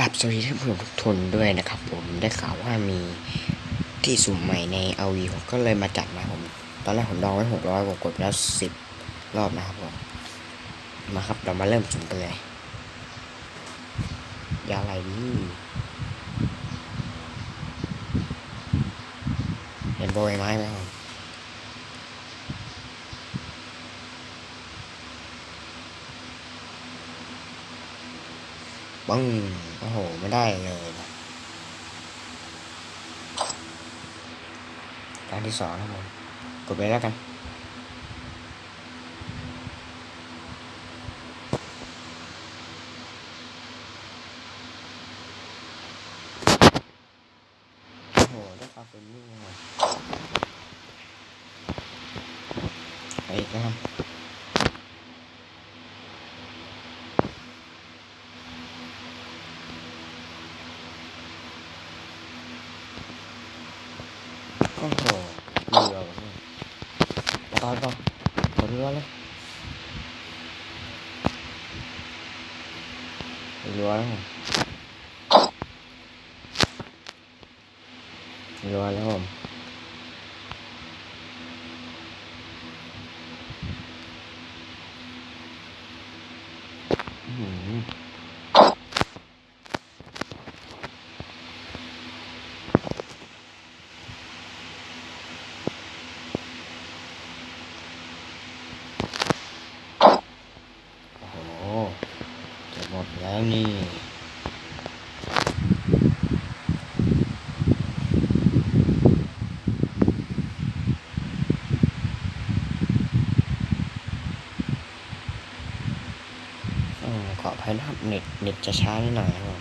กับสวัสดีท่านผู้ชมทุกทนด้วยนะครับผมได้ข่าวว่ามีที่สุ่มใหม่ในเอาวีผมก็เลยมาจัดนะผม ตอนแรกผมดองไว้หกร้อยผมกดไปแล้วสิบรอบนะครับผมมาครับเรามาเริ่มสุ่มกันเลยยาอะไรดีเห็นโบยไม้ไหมครับ บังโอ้โห ไม่ได้เลยนะด้านที่สองนะครับผมกดไปแล้วกันโอ้โหได้คาเฟนี่มาไปอีกนะครับ โอ้โหเรือวะเนี่ยตอนก่อนหมดเรือเลยเรือแล้วผมเรือแล้วผมอื้อหือโอ้โหจะหมด แล้วนี่ขออภัยนะครับเน็ตเน็ตจะช้านิดหน่อยครับผม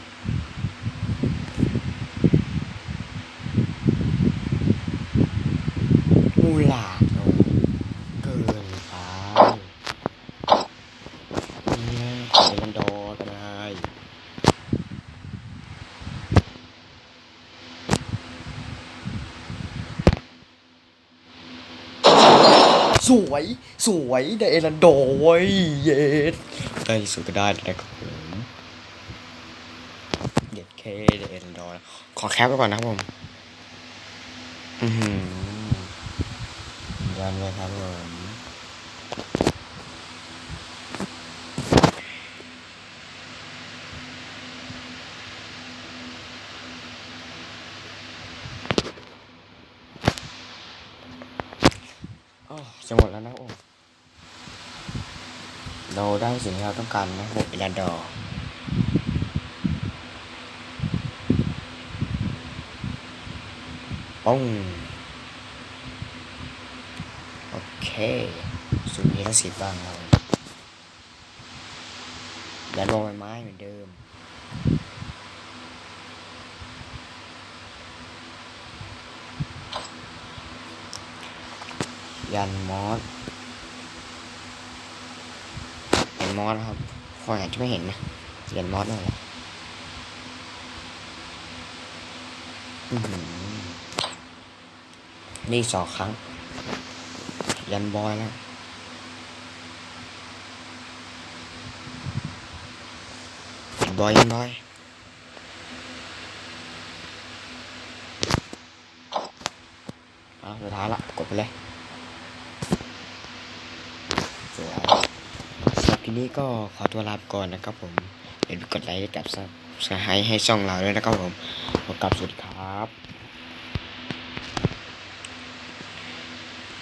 มูหลาดโอ้เกินไปเนี่ยขอมันดอก็ได้ สวยสวยไดเอลันโดเว้ยเย็ดได้ที่สุดก็ได้นะครับผมเด็ดเคไดเอลันโดขอแคปไว้ก่อนนะครับผมอือหือยันเลยครับผมโอ้ จะหมดแล้วนะครับผมเราได้สิ่งที่เราต้องการนะครับผมเอลันโดปุ้งโอเคสุดนี้ทั้งสิบบ้างเรายันลงไม้เหมือนเดิม ยันมอสเห็นมอสครับคนอาจจะไม่เห็นนะยันมอสนั่นแหละอื้อหือนี่สองครั้ง ยันบอยแล้วยันบอยยันบอยเอาสุดท้ายละกดไปเลย สวยสำหรับทีนี้ก็ขอตัวลาไปก่อนนะครับผมเดี๋ยวไปกดไลค์กับซับสไครต์ให้ช่องเราด้วยนะครับผมขอกลับสวัสดีครับ